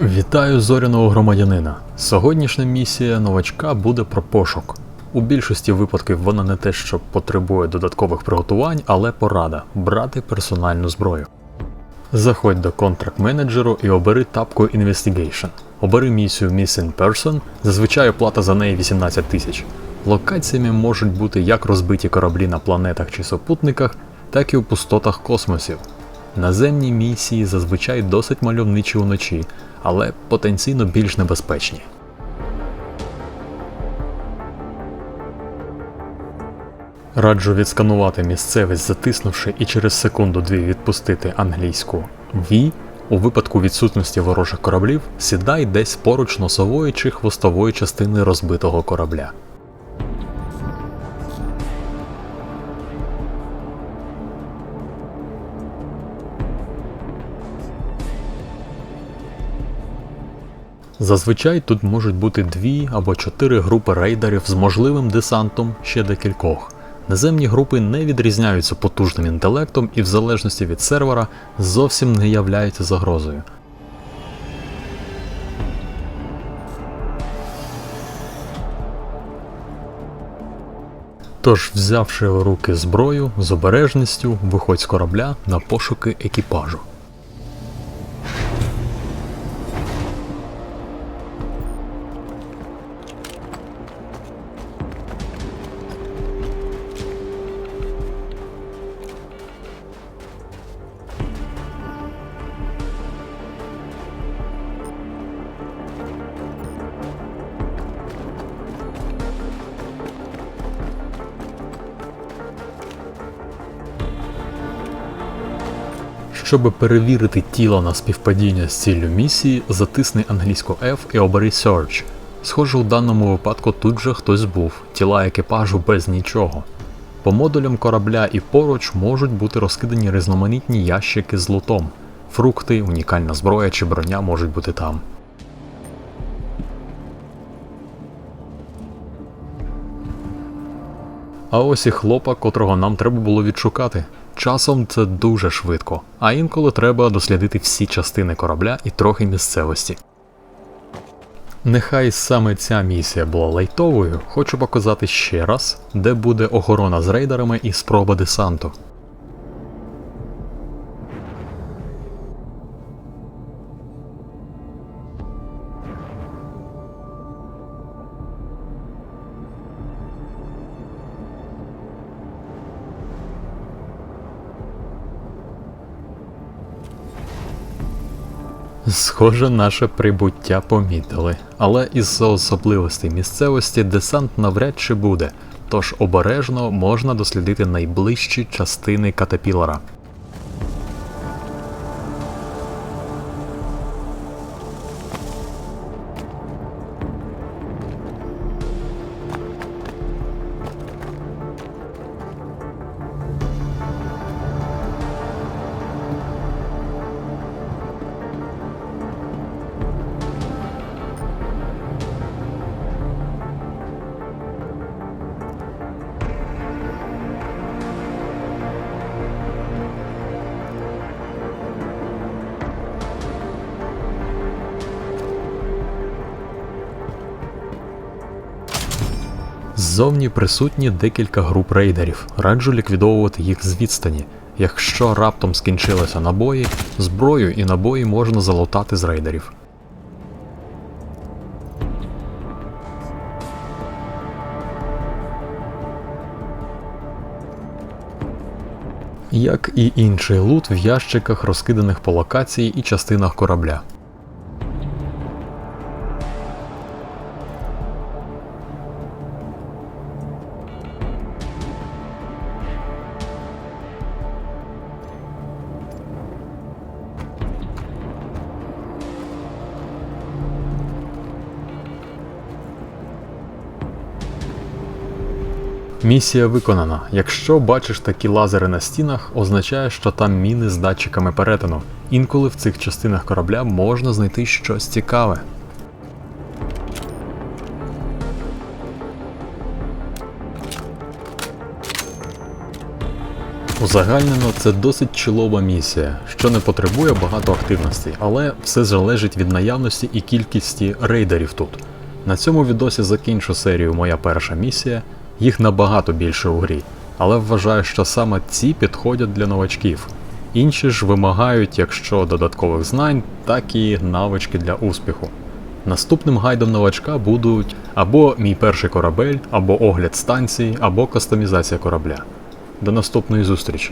Вітаю зоряного громадянина. Сьогоднішня місія новачка буде про пошук. У більшості випадків вона не те, що потребує додаткових приготувань, але порада брати персональну зброю. Заходь до контракт менеджеру і обери тапку Investigation. Обери місію Missing Person, зазвичай оплата за неї 18 тисяч. Локаціями можуть бути як розбиті кораблі на планетах чи супутниках, так і у пустотах космосів. Наземні місії зазвичай досить мальовничі уночі, але потенційно більш небезпечні. Раджу відсканувати місцевість, затиснувши і через секунду-дві відпустити англійську V. У випадку відсутності ворожих кораблів сідай десь поруч носової чи хвостової частини розбитого корабля. Зазвичай тут можуть бути дві або чотири групи рейдерів з можливим десантом ще декількох. Наземні групи не відрізняються потужним інтелектом і в залежності від сервера зовсім не являються загрозою. Тож, взявши у руки зброю, з обережністю виходь з корабля на пошуки екіпажу. Щоб перевірити тіло на співпадіння з ціллю місії, затисни англійську F і обери Search. Схоже, у даному випадку тут же хтось був, тіла екіпажу без нічого. По модулям корабля і поруч можуть бути розкидані різноманітні ящики з лутом. Фрукти, унікальна зброя чи броня можуть бути там. А ось і хлопа, котрого нам треба було відшукати. Часом це дуже швидко, а інколи треба дослідити всі частини корабля і трохи місцевості. Нехай саме ця місія була лайтовою, хочу показати ще раз, де буде охорона з рейдерами і спроба десанту. Схоже, наше прибуття помітили, але із-за особливостей місцевості десант навряд чи буде, тож обережно можна дослідити найближчі частини катапілера. Ззовні присутні декілька груп рейдерів. Раджу ліквідовувати їх з відстані. Якщо раптом скінчилися набої, зброю і набої можна залутати з рейдерів. Як і інший лут в ящиках, розкиданих по локації і частинах корабля. Місія виконана. Якщо бачиш такі лазери на стінах, означає, що там міни з датчиками перетину. Інколи в цих частинах корабля можна знайти щось цікаве. Узагальнено це досить чолова місія, що не потребує багато активності, але все залежить від наявності і кількості рейдерів тут. На цьому відосі закінчу серію Моя перша місія, їх набагато більше у грі, але вважаю, що саме ці підходять для новачків. Інші ж вимагають якщо додаткових знань, так і навички для успіху. Наступним гайдом новачка будуть або мій перший корабель, або огляд станції, або кастомізація корабля. До наступної зустрічі!